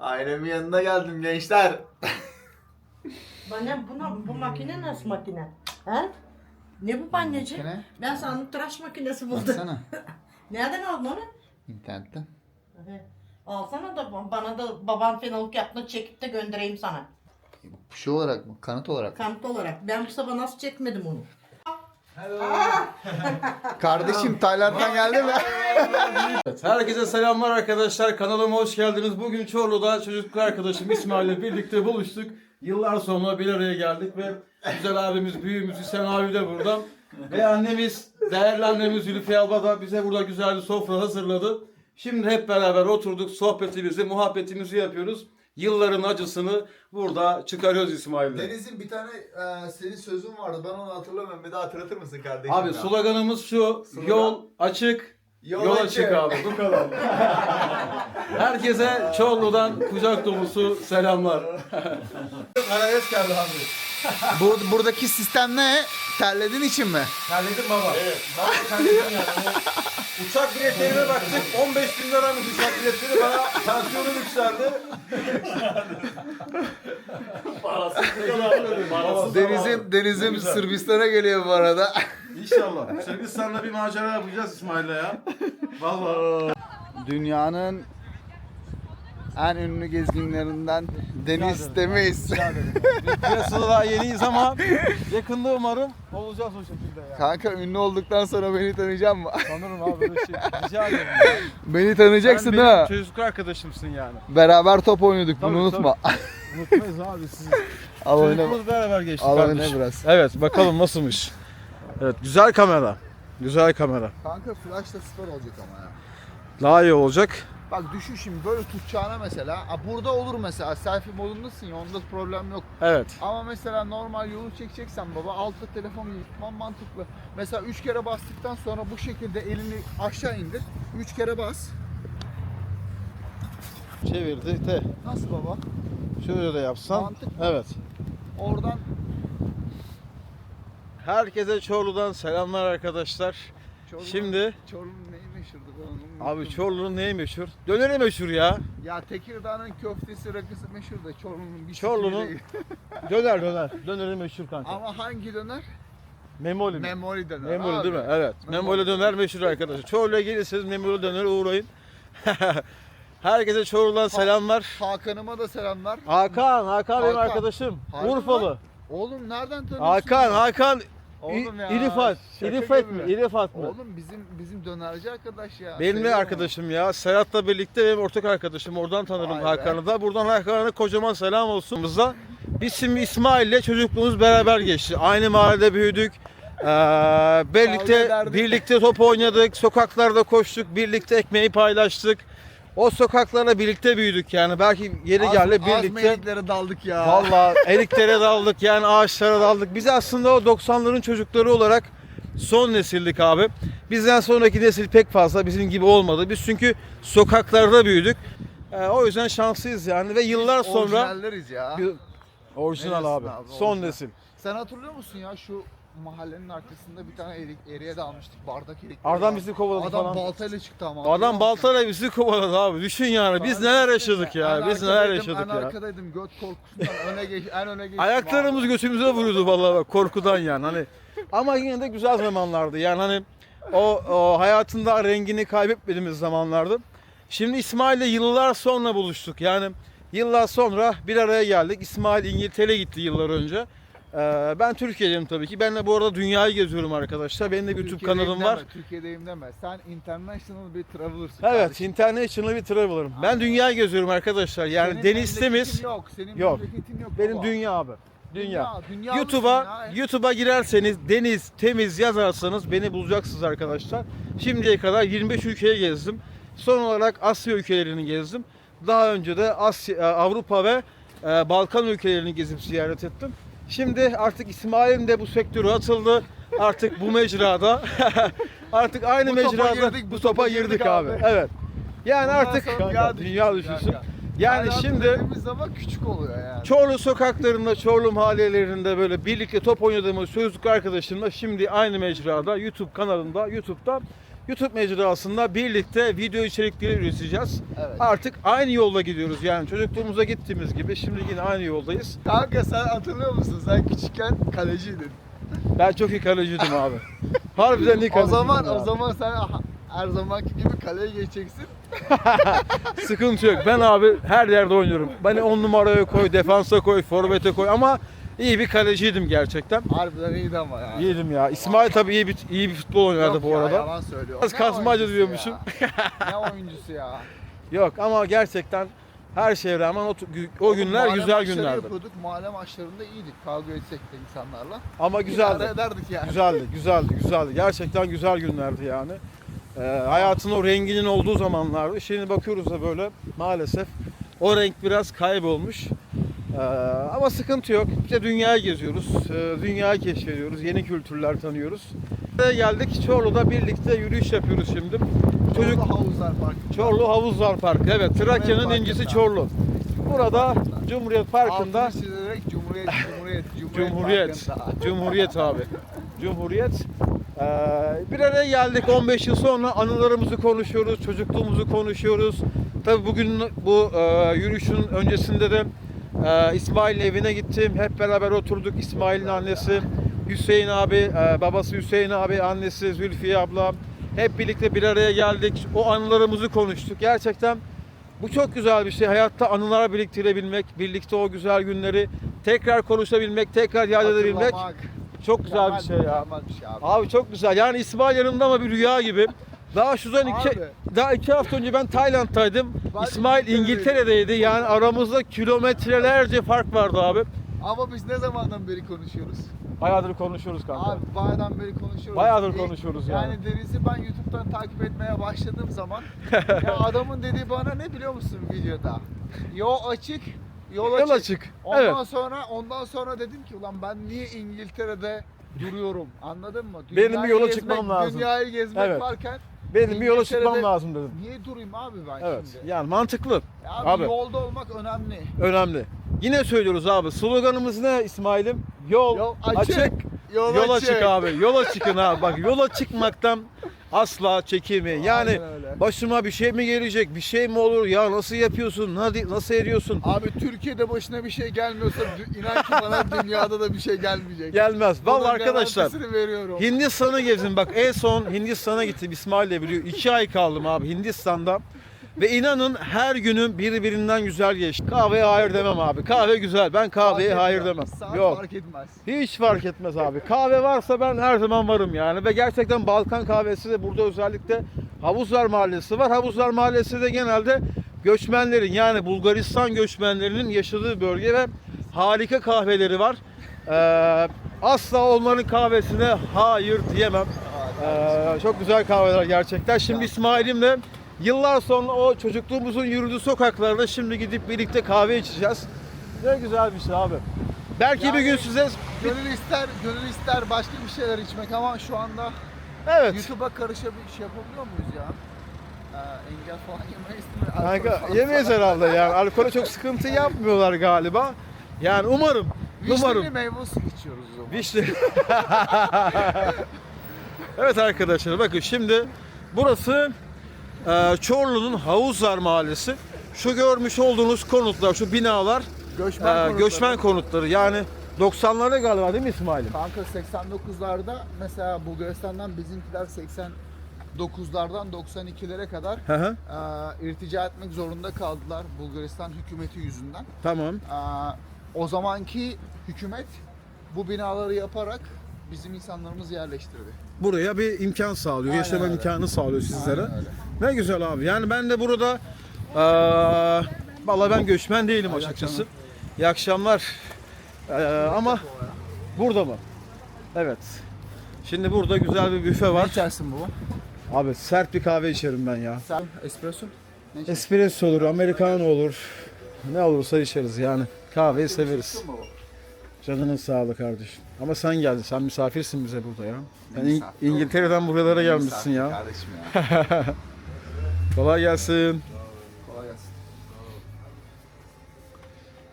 Ailemin yanına geldim gençler. Bana buna, bu makine nasıl makine? He? Ne bu anneci? Makine? Ben sandım tıraş makinesi buldum. Baksana. Nereden aldın onu? İnternetten. He. Alsana da bana da baban fenalık yaptığını çekip de göndereyim sana. Bu şey olarak mı? Kanıt olarak mı? Kanıt olarak. Ben bu sabah nasıl çekmedim onu? Kardeşim Tayland'dan geldi mi? Herkese selamlar arkadaşlar. Kanalıma hoş geldiniz. Bugün Çorlu'da çocukluk arkadaşım İsmail ile birlikte buluştuk. Yıllar sonra bir araya geldik ve güzel abimiz, büyüğümüz Hüseyin abi de burada. Ve annemiz, değerli annemiz Zülfiye abla da bize burada güzel bir sofra hazırladı. Şimdi hep beraber oturduk, sohbetimizi, muhabbetimizi yapıyoruz. Yılların acısını burada çıkarıyoruz İsmail'le. Deniz'in bir tane e, senin sözün vardı. Ben onu hatırlamıyorum. Bir daha hatırlatır mısın kardeşim? Abi ya? sloganımız şu, Slogan. yol açık, Yol Yol açık. açık abi bu kadar. Herkese Çorlu'dan kucak dolusu selamlar. Arabesk geldi abi. Bur- buradaki sistem ne? Terlediğin için mi? Terledim baba. Evet. Baba terledim yani. Uçak biletlerine baktık. 15 bin liramış uçak biletleri. Bana tansiyonum yükseldi. Parası Deniz'im, Deniz'im Sırbistan'a geliyor bu arada. İnşallah. Sırbistan'da bir macera yapacağız İsmail'le ya. Vallahi. Dünyanın en ünlü gezginlerinden Deniz Temiz. Piyasada daha yeniyiz ama yakında umarım olacağız o şekilde ya. Kanka ünlü olduktan sonra beni tanıyacak mı? Sanırım abi böyle şey. Rica ederim. ya. beni tanıyacaksın Sen benim ha. çocukluk arkadaşımsın yani. Beraber top bunu Tabii, unutma. Unutmayız abi sizi. Al oyna. Çocukluğumuz beraber geçti Al oyna kardeşim. biraz. Evet bakalım nasılmış. Evet güzel kamera. Güzel kamera. Kanka flash da süper olacak ama ya. Daha iyi olacak. Bak düşün şimdi böyle tutacağına mesela. Ha, burada olur mesela selfie modundasın ya onda problem yok. Evet. Ama mesela normal yolu çekeceksen baba altta telefon tutman mantıklı. Mesela 3 kere bastıktan sonra bu şekilde elini aşağı indir. 3 kere bas. Çevirdi de Nasıl baba? şöyle de yapsan. Mantıklı. Evet. Oradan Herkese Çorlu'dan selamlar arkadaşlar. Çorlu, Şimdi Çorlu'nun neyi meşhurdu abi. Çorlu'nun neyi meşhur? Döneri meşhur ya. Ya Tekirdağ'ın köftesi rakısı meşhur da Çorlu'nun bir Çorlu'nun- değil. Döner döner. Döneri meşhur kanka. Ama hangi döner? Memoli mi? Memoli döner. Memoli abi. değil mi? Evet. Memoli döner meşhur arkadaşlar. Çorlu'ya gelirseniz Memoli dönere uğrayın. Herkese Çorlu'dan selamlar. Hakan'ıma da selamlar. Hakan, Hakan benim Hakan. arkadaşım. Hakan Urfalı. Oğlum nereden tanıyorsun? Hakan, ya? Hakan. Oğlum ya, İrifat. şaka İrifat gibi. mı? İrifat mı? Oğlum bizim bizim dönerci arkadaş ya. Benim de Seviyorum arkadaşım ya. Serhat'la birlikte benim ortak arkadaşım. Oradan tanırım Vay be. Hakan'ı da. Buradan Hakan'a kocaman selam olsun. Bizde. Biz şimdi İsmail'le çocukluğumuz beraber geçti. Aynı mahallede büyüdük. Ee, Kavga birlikte ederdik. birlikte top oynadık, sokaklarda koştuk, birlikte ekmeği paylaştık. O sokaklarla birlikte büyüdük yani. Belki yeri Az- geldi az birlikte. meyliklere daldık ya. Vallahi eriklere daldık yani ağaçlara daldık. Biz aslında o 90'ların çocukları olarak son nesildik abi. Bizden sonraki nesil pek fazla bizim gibi olmadı. Biz çünkü sokaklarda büyüdük. Ee, o yüzden şanslıyız yani ve yıllar sonra Orijinalleriz ya. Bir- orijinal abi. abi, Son orijinal. nesil. Sen hatırlıyor musun ya şu mahallenin arkasında bir tane erik, eriye de almıştık bardak erik. Aradan bizi kovaladı Adam falan. baltayla çıktı ama. Adam baltayla bizi kovaladı abi. Düşün yani biz neler yaşadık ya. Biz neler yaşadık en ya. arkadaydım göt korkusundan öne geç, en öne geçtim. Ayaklarımız götümüze vuruyordu vallahi bak korkudan yani hani. Ama yine de güzel zamanlardı. Yani hani o, o hayatında rengini kaybetmediğimiz zamanlardı. Şimdi İsmail'le yıllar sonra buluştuk. Yani yıllar sonra bir araya geldik. İsmail İngiltere'ye gitti yıllar önce. Ee, ben Türkiye'deyim tabii ki. Ben de bu arada dünyayı geziyorum arkadaşlar. Benim de bir YouTube kanalım deme, var. Türkiye'deyim deme. Sen international bir travelersın. Evet, kardeşim. international bir traveler'ım. Ben dünyayı geziyorum arkadaşlar. Yani Senin deniz temiz. Yok, senin Yok. yok. Benim baba. dünya abi. Dünya. dünya YouTube'a? YouTube'a girerseniz deniz temiz yazarsanız beni bulacaksınız arkadaşlar. Şimdiye kadar 25 ülkeye gezdim. Son olarak Asya ülkelerini gezdim. Daha önce de Asya, e, Avrupa ve e, Balkan ülkelerini gezip ziyaret ettim. Şimdi artık İsmail'im de bu sektöre atıldı. Artık bu mecrada artık aynı Bu mecrada girdik, bu bu topa girdik girdik abi. abi. Evet. Yani Bundan artık dünya dünya düşünsün kanka. Yani Hayatı şimdi zaman küçük oluyor yani. Çorlu sokaklarında, Çorlu mahallelerinde böyle birlikte top oynadığımız sözlük arkadaşımla şimdi aynı mecrada YouTube kanalında, YouTube'da YouTube mecrasında birlikte video içerikleri üreteceğiz. Evet. Artık aynı yolda gidiyoruz yani çocukluğumuza gittiğimiz gibi şimdi yine aynı yoldayız. Kanka sen hatırlıyor musun? Sen küçükken kaleciydin. Ben çok iyi kaleciydim abi. Harbiden iyi O kaleciydim zaman abi. o zaman sen her zamanki gibi kaleye geçeceksin. Sıkıntı yok. Ben abi her yerde oynuyorum. Beni 10 numaraya koy, defansa koy, forvete koy ama iyi bir kaleciydim gerçekten. Harbiden iyiydi ama ya. İyiydim ya. İsmail tabii iyi bir iyi bir futbol oynadı Yok bu ya, arada. Yalan söylüyor. Biraz Ne kasmacı oyuncusu diyormuşum. ya? ne oyuncusu ya? Yok ama gerçekten her şeye rağmen o, o günler Mahalle güzel maçları günlerdi. yapıyorduk. Mahalle maçlarında iyiydik. Kavga etsek de insanlarla. Ama İdare güzeldi. ederdik yani. Güzeldi, güzeldi, güzeldi. Gerçekten güzel günlerdi yani. Ee, hayatın o renginin olduğu zamanlardı. Şimdi bakıyoruz da böyle maalesef o renk biraz kaybolmuş. Ee, ama sıkıntı yok. İşte dünyayı geziyoruz, ee, dünyayı keşfediyoruz, yeni kültürler tanıyoruz. Ve geldik Çorlu'da birlikte yürüyüş yapıyoruz şimdi. Çocuk Çocuk havuzlar parkı. Çorlu Havuzlar Parkı. Evet, Trakya'nın incisi Çorlu. Burada Cumhuriyet Parkı'nda Altını çizerek Cumhuriyet, Cumhuriyet, Cumhuriyet, Cumhuriyet. Parkı'nda. Cumhuriyet abi. Cumhuriyet. Ee, bir araya geldik 15 yıl sonra anılarımızı konuşuyoruz, çocukluğumuzu konuşuyoruz. Tabii bugün bu e, yürüyüşün öncesinde de e, İsmail'in evine gittim. Hep beraber oturduk. İsmail'in annesi Hüseyin abi, e, babası Hüseyin abi, annesi Zülfiye abla. Hep birlikte bir araya geldik. O anılarımızı konuştuk. Gerçekten bu çok güzel bir şey. Hayatta anılar biriktirebilmek, birlikte o güzel günleri tekrar konuşabilmek, tekrar yad edebilmek çok güzel bir şey ya. Şey abi. Abi çok güzel. Yani İsmail yanımda ama bir rüya gibi. Daha şuradan iki, Abi. daha iki hafta önce ben Tayland'taydım. Ben İsmail. İngiltere'deydi. Yani aramızda kilometrelerce fark vardı abi. Ama biz ne zamandan beri konuşuyoruz? Bayağıdır konuşuyoruz kanka. Abi bayağıdan beri konuşuyoruz. Bayağıdır İlk- konuşuyoruz yani. Yani Deniz'i ben YouTube'dan takip etmeye başladığım zaman ya adamın dediği bana ne biliyor musun videoda? Yol açık, yol açık. Yol açık. Ondan Evet. sonra ondan sonra dedim ki ulan ben niye İngiltere'de duruyorum? Anladın mı? Benim bir Dünyayı yola gezmek- çıkmam lazım. Dünyayı gezmek Evet. varken Benim bir yola İngiltere'de- çıkmam lazım dedim. niye durayım abi ben Evet. şimdi? Yani mantıklı. Ya abi, Abi. yolda olmak önemli. Önemli. Yine söylüyoruz abi. Sloganımız ne İsmail'im? Yol, Yol açık, açık, yol yola çık abi. Yola çıkın abi. Bak yola çıkmaktan asla çekinmeyin. Yani Aynen öyle. başıma bir şey mi gelecek? Bir şey mi olur? Ya nasıl yapıyorsun? Nasıl, nasıl ediyorsun? Abi Türkiye'de başına bir şey gelmiyorsa inan ki bana dünyada da bir şey gelmeyecek. Gelmez. Vallahi arkadaşlar veriyorum. Hindistan'ı gezdim. Bak en son Hindistan'a gittim. İsmail de biliyor. İki ay kaldım abi Hindistan'da. Ve inanın her günüm birbirinden güzel geçti. Kahveye hayır demem abi. Kahve güzel. Ben kahveye Fark hayır etmez. demem. Saat Yok. fark etmez. Hiç fark etmez abi. Kahve varsa ben her zaman varım yani. Ve gerçekten Balkan kahvesi de burada özellikle Havuzlar Mahallesi var. Havuzlar Mahallesi de genelde göçmenlerin yani Bulgaristan göçmenlerinin yaşadığı bölge ve harika kahveleri var. Ee, asla onların kahvesine hayır diyemem. Ee, çok güzel kahveler gerçekten. Şimdi İsmail'imle yıllar sonra o çocukluğumuzun yürüdüğü sokaklarda şimdi gidip birlikte kahve içeceğiz. Ne güzel bir şey abi. Belki bir Yani- gün size Gönül ister, gönül ister başka bir şeyler içmek ama şu anda Evet. YouTube'a karışabilir şey yapabiliyor muyuz ya? Ee, engel falan yemeyiz mi? Kanka yemeyiz herhalde yani. Alkole çok sıkıntı yapmıyorlar galiba. Yani umarım. Vişneli umarım. meyve suyu içiyoruz o zaman. Vişne. evet arkadaşlar bakın şimdi burası e, Çorlu'nun Havuzlar Mahallesi. Şu görmüş olduğunuz konutlar, şu binalar Göçmen, e, konutları. göçmen konutları. Yani 90'larda galiba değil mi İsmail'im? Kanka 89'larda mesela Bulgaristan'dan bizimkiler 89'lardan 92'lere kadar Hı hı. e, irtica etmek zorunda kaldılar Bulgaristan hükümeti yüzünden. Tamam. E, o zamanki hükümet bu binaları yaparak bizim insanlarımızı yerleştirdi. Buraya bir imkan sağlıyor, Aynen yaşama öyle. imkanı sağlıyor sizlere. Aynen öyle. Ne güzel abi. Yani ben de burada eee vallahi ben göçmen değilim açıkçası. İyi akşamlar. Eee, ama burada mı? Evet. Şimdi burada güzel bir büfe Ne var. içersin bu? Abi sert bir kahve içerim ben ya. Sen espresso? Ne içersin? Espresso olur, americano olur. Ne olursa içeriz yani. Kahveyi severiz. Bu? Canının sağlığı kardeşim. Ama sen geldin. Sen misafirsin bize burada ya. Sen İng- misafir İngiltere'den buralara gelmişsin ya. Kardeşim ya. Kolay gelsin. Kolay gelsin.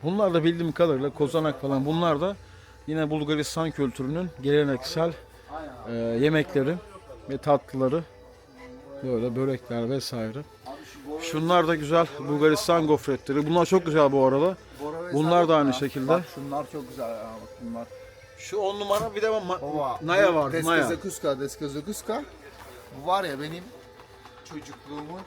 Bunlar da bildiğim kadarıyla kozanak falan bunlar da yine Bulgaristan kültürünün geleneksel e, yemekleri ve tatlıları. Böyle börekler vesaire. Abi şu Bora, Şunlar da güzel Bulgaristan gofretleri. Bunlar çok güzel bu arada. Bora Bunlar da aynı ya. şekilde. Bak şunlar çok güzel ya bak bunlar. Şu on numara bir de ma- Baba, Naya vardı, Naya. Deskazakuska, Deskazakuska. Bu var ya benim çocukluğumun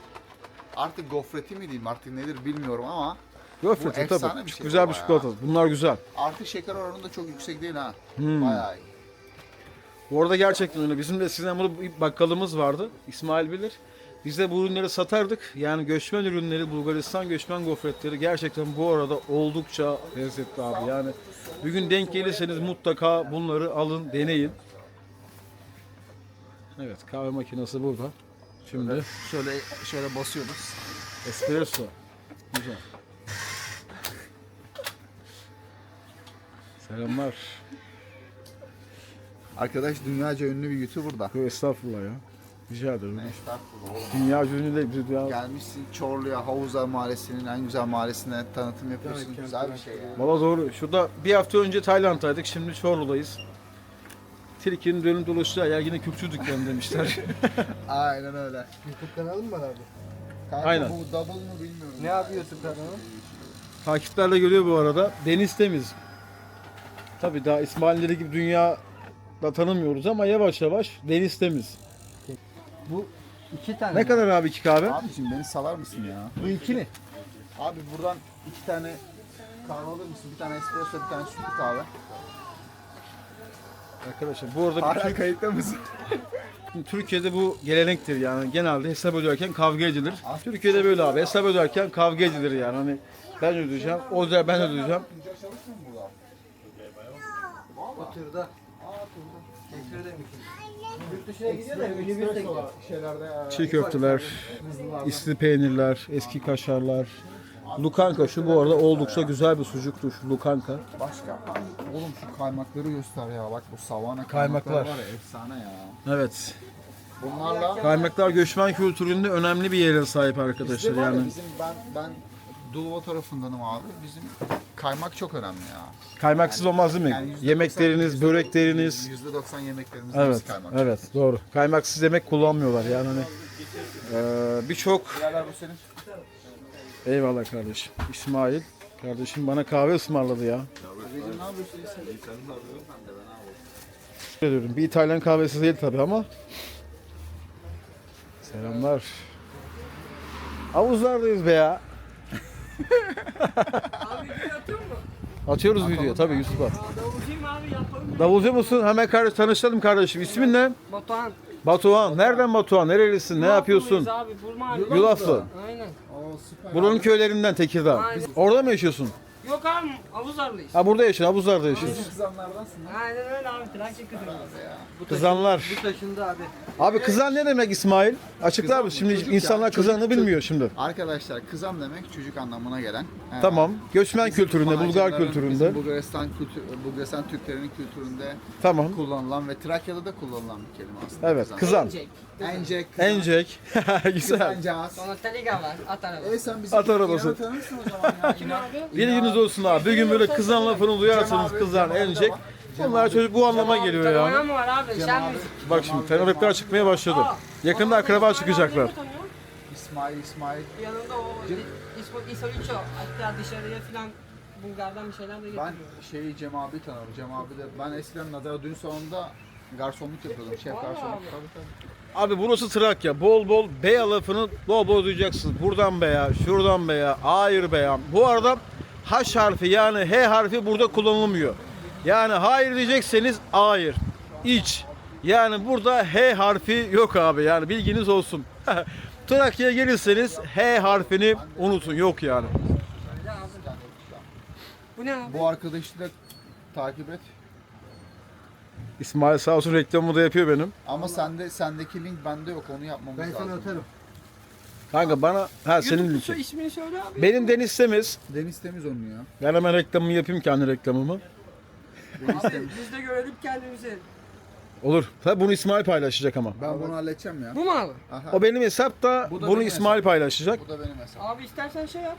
artık gofreti mi diyeyim artık nedir bilmiyorum ama Gofreti Bu efsane tabii. bir şey güzel bir baba ya. çikolata. Bunlar güzel. artık şeker oranı da çok yüksek değil ha. Hmm. Bayağı iyi. Bu arada gerçekten öyle. Bizim de sinemada bir bakkalımız vardı. İsmail bilir. Biz de bu ürünleri satardık. Yani göçmen ürünleri, Bulgaristan göçmen gofretleri gerçekten bu arada oldukça lezzetli abi. Yani bir gün denk gelirseniz mutlaka bunları alın, deneyin. Evet, kahve makinesi burada. Şimdi Şöyle şöyle basıyoruz. espresso. Güzel. Selamlar. Arkadaş dünyaca ünlü bir YouTuber da. Estağfurullah ya. Rica ederim. Estağfurullah oğlum. Dünya ünlü de bizi ya. Gelmişsin Çorlu'ya, Havuzlar Mahallesi'nin en güzel mahallesine tanıtım yapıyorsun. Evet, güzel bir şey ya. Valla doğru. Şurada bir hafta önce Tayland'daydık. Şimdi Çorlu'dayız. Tilki'nin dönüm dolaşacağı yer yine Kürkçü dükkanı demişler. Aynen öyle. YouTube kanalı mı var abi? Kanka Aynen. bu double mı bilmiyorum. Ne abi YouTube kanalı? Takiplerle görüyor bu arada. Deniz temiz. Tabii daha İsmail'leri gibi dünya da tanımıyoruz ama yavaş yavaş deniz temiz. Bu iki tane. Ne kadar abi iki kahve? Abicim beni salar mısın ya? Bu ikili. Abi buradan iki tane kahve alır mısın? Bir tane espresso, bir tane sütlü kahve. Arkadaşlar bu arada Hala kayıtta mısın? Türk- Türkiye'de bu gelenektir yani genelde hesap öderken kavga edilir. Türkiye'de böyle abi hesap öderken kavga edilir yani hani ben ödeyeceğim, o da ben ödeyeceğim. Oturda. Teşekkür ederim. Yurt dışına gidiyor da minibüs de gidiyor. şeylerde ya. Çiğ köfteler, isli peynirler, eski kaşarlar. Lukanka şu bu arada oldukça güzel bir sucuktur şu Lukanka. Başka oğlum şu kaymakları göster ya. Bak bu savana Kaymaklar. kaymaklar var ya efsane ya. Evet. Bunlarla Kaymaklar göçmen kültüründe önemli bir yere sahip arkadaşlar Bizde var ya yani. bizim ben ben Dulva tarafındanım abi. Bizim kaymak çok önemli ya. Kaymaksız olmaz değil mi? Yani yüzde Yemekleriniz, doksan- börekleriniz. %90 yemeklerimiz Evet, hepsi kaymak. evet doğru. Kaymaksız yemek kullanmıyorlar yani hani. eee, Birçok. Eyvallah kardeşim. İsmail kardeşim bana kahve ısmarladı ya. Teşekkür ediyorum. Bir İtalyan kahvesi değil tabi ama. Selamlar. Havuzlardayız be ya. Atıyoruz video tabii Yusuf abi. Davulcuyum abi yapalım. Davulcu musun? Hemen kardeş tanışalım kardeşim. İsmin ne? Batuhan. Batuhan. Nereden Batuhan? Nerelisin? Ne yapıyorsun? Abi Burma abi. Yulaflı. Aynen. Oo süper. Buranın köylerinden Tekirdağ. Aynen. Orada mı yaşıyorsun? Yok abi Avuzarlıyız. Ha burada yaşıyorsun. Havuzlarda yaşıyorsun. Kızanlardansın lan. Aynen öyle abi. Trakya kızıyız. Kızanlar. Bu taşında abi. Abi kızan ne demek İsmail? Açıklar mısın? Şimdi çocuk ya, insanlar çocuk, kızanı çocuk. bilmiyor şimdi. Arkadaşlar kızam demek çocuk anlamına gelen. He. Tamam. Göçmen Bizim kültüründe, Bulgar kültüründe. bizim Bulgaristan kültür, Bulgaristan Türklerinin kültüründe Tamam. kullanılan ve Trakya'da da kullanılan bir kelime aslında. Evet, kızan. Encek, kızan, Encek. Güzel. kızancağız. Sonra Teliga var. At araba. E sen bizim At arabası. Tanırsın o zaman ya. Kim abi? Bilginiz olsun abi. Bir gün böyle kızan lafını duyarsanız kızan. Cem Bunlar çocuk bu anlama geliyor yani. var abi? Sen? Bak şimdi tanıdıklar çıkmaya başladı. Yakında akraba çıkacaklar. İsmail, İsmail. Yanında o İsmail İsoliço. Hatta dışarıya filan Bulgar'dan bir şeyler de Ben getiriyor. şeyi Cem abi tanırım. Cem abi de ben eskiden Nadal Düğün Salonu'nda garsonluk yapıyordum. Şef Vallahi garsonluk. abi. Tabii tabii. Abi burası Trakya. Bol bol beya lafını bol bol duyacaksınız. Buradan beya, şuradan beya, hayır beya. Bu arada H harfi yani H harfi burada kullanılmıyor. Yani hayır diyecekseniz hayır. İç. Yani burada H harfi yok abi yani bilginiz olsun. Trakya'ya gelirseniz H harfini unutun yok yani. Bu ne abi? Bu arkadaşı da takip et. İsmail sağ olsun reklamı da yapıyor benim. Ama sende sendeki link bende yok. Onu yapmamız Ben lazım. sana atarım. Kanka bana ha senin linkin. ismini söyle abi. Benim Deniz Temiz. Deniz Temiz onun ya. Ben hemen reklamımı yapayım kendi reklamımı. Deniz Abi Temiz. biz de görelim kendimizi. Olur. Tabi bunu İsmail paylaşacak ama. Ben bunu halledeceğim ya. Bu mu abi? Aha. O benim hesap da Bu da bunu benim İsmail hesap. paylaşacak. Bu da benim hesabım. Abi istersen şey yap.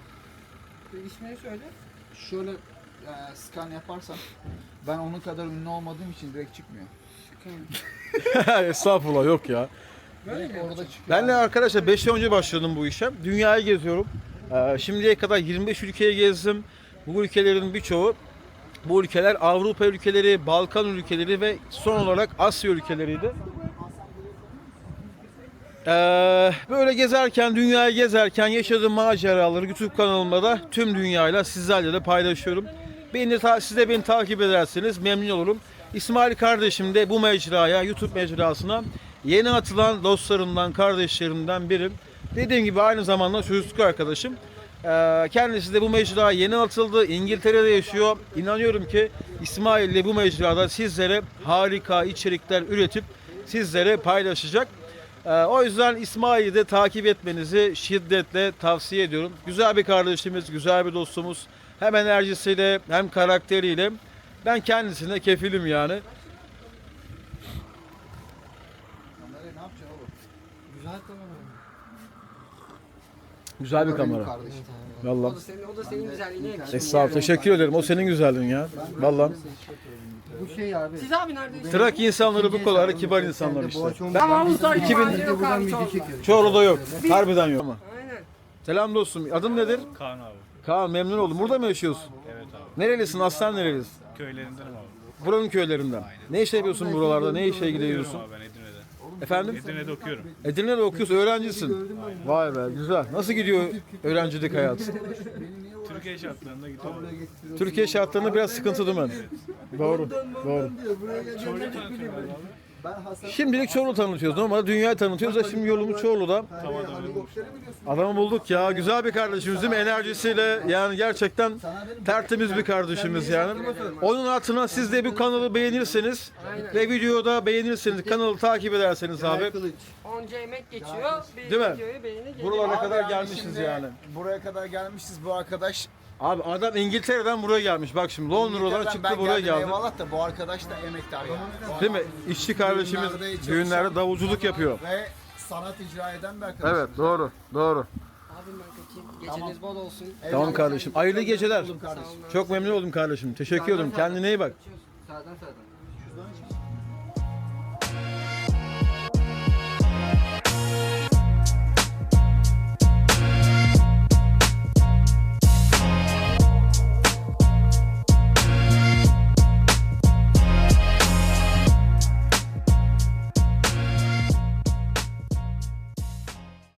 Bir ismini söyle. Şöyle e, scan yaparsan ben onun kadar ünlü olmadığım için direkt çıkmıyor. Estağfurullah yok ya. Orada çıkıyor. Ben de arkadaşlar 5 yıl önce başladım bu işe. Dünyayı geziyorum. Ee, şimdiye kadar 25 ülkeyi gezdim. Bu ülkelerin birçoğu bu ülkeler Avrupa ülkeleri, Balkan ülkeleri ve son olarak Asya ülkeleriydi. Ee, böyle gezerken, dünyayı gezerken yaşadığım maceraları YouTube kanalımda da tüm dünyayla sizlerle de paylaşıyorum. Beni de, siz de beni takip ederseniz memnun olurum. İsmail kardeşim de bu mecraya, YouTube mecrasına yeni atılan dostlarımdan, kardeşlerimden biri. Dediğim gibi aynı zamanda çocukluk arkadaşım. Ee, kendisi de bu mecraya yeni atıldı. İngiltere'de yaşıyor. İnanıyorum ki İsmail ile bu mecrada sizlere harika içerikler üretip sizlere paylaşacak. Ee, o yüzden İsmail'i de takip etmenizi şiddetle tavsiye ediyorum. Güzel bir kardeşimiz, güzel bir dostumuz. Hem enerjisiyle hem karakteriyle. Ben kendisine kefilim yani. Kamerayı ne yapacaksın oğlum? Güzel kamera. Güzel bir kamera. kardeşim. O da senin, o da senin güzelliğine yakışır. Estağfurullah. Teşekkür ederim. O senin güzelliğin ya. Vallahi. Bu şey abi. Siz abi neredeyiz? Trak insanları bu kadar kibar insanlar işte. Tamam, Uluslar 2000 Limanı yok buradan abi, video çekiyoruz. Çorlu'da yok. Harbiden yok. Aynen. Selam dostum. Adın nedir? Kaan abi. Kaan memnun oldum. Burada mı yaşıyorsun? Evet abi. Nerelisin? Aslan nerelisin? Köylerindenim abi. Buranın köylerinden. Ne iş yapıyorsun buralarda? Ne işe gidiyorsun? Okuyorum abi ben. Efendim? Edirne'de okuyorum. Edirne'de okuyorsun, öğrencisin. Vay be, güzel. Nasıl gidiyor öğrencilik hayatı? Türkiye şartlarında gidiyorum. Türkiye şartlarında biraz sıkıntı değil mi? Doğru, doğru. Abi. Şimdilik Çorlu tanıtıyoruz ama dünyayı tanıtıyoruz da şimdi yolumuz Çorlu'da. Adamı bulduk ya. Güzel bir kardeşimiz değil mi? Enerjisiyle yani gerçekten tertemiz bir kardeşimiz yani. Onun altına siz de bu kanalı beğenirseniz ve videoda beğenirseniz, kanalı takip ederseniz abi. Onca emek geçiyor. Bir Değil mi? videoyu beğeni geliyor. Buralara kadar gelmişiz yani. Buraya kadar gelmişiz bu arkadaş. Abi adam İngiltere'den buraya gelmiş. Bak şimdi Londra'dan İngiltere'den çıktı ben buraya geldim, geldi. Eyvallah da bu arkadaş da emektar yani. Bu Değil mi? adam İşçi kardeşimiz düğünlerde çalışan, düğünlerde davulculuk yapıyor. Ve sanat icra eden bir arkadaş. Evet doğru doğru. Abim ben kaçayım. Geceniz bol olsun. Tamam kardeşim. Hayırlı geceler. Kardeşim. Çok memnun oldum kardeşim. Teşekkür ederim. Kendine iyi bak. Sağdan sağdan.